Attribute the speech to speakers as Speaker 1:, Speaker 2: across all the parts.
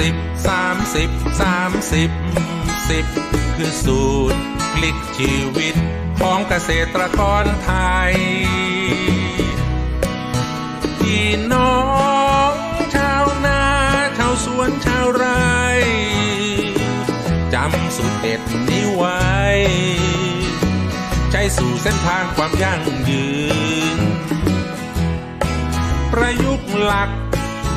Speaker 1: สิบสามสิบสามสิบสิบคือสูตรพลิกชีวิตของเกษตรกรไทย พี่น้องชาวนาชาวสวนชาวไร่จำสูตรเด็ดนี้ไว้ ใจสู่เส้นทางความยั่งยืน ประยุกต์หลัก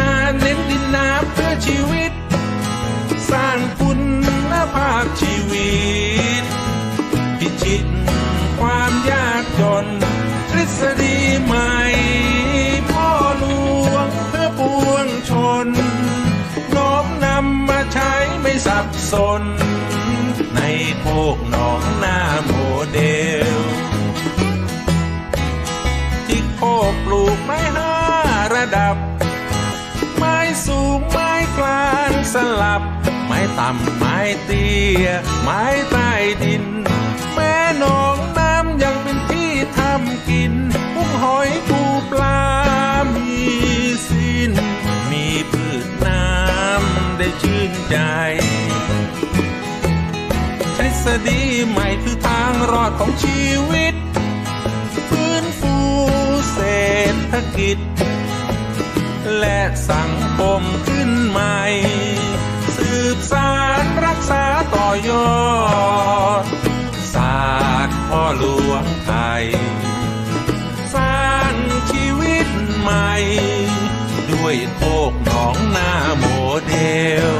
Speaker 1: า ชีวิต สร้างคุณภาพชีวิต พิชิตความยากจน ทฤษฎีใหม่ พ่อหลวงเพื่อปวงชนน้อมนำมาใช้ไม่สับสน ในโคกหนองหน้าโมเดล ที่โคกปลูกไม้ห้าระดับ ไม้สูงไม้ก สลับ ไม้ต่ำไม้เตี้ย ไม้ใต้ดิน แม่หนองน้ำยังเป็นที่ทำกินกุ้งหอยปูปลา มีสิ้น มีพืชน้ำได้ชื่นใจทฤษฎีใหม่คือทางรอดของชีวิต ฟื้นฟูเศรษฐกิจและสังคมขึ้นใหม่ บสารรักษาต่อยอดศาสตร์พ่อหลวงไทย สร้างชีวิตใหม่ ด้วยโคกหนองนาโมเดล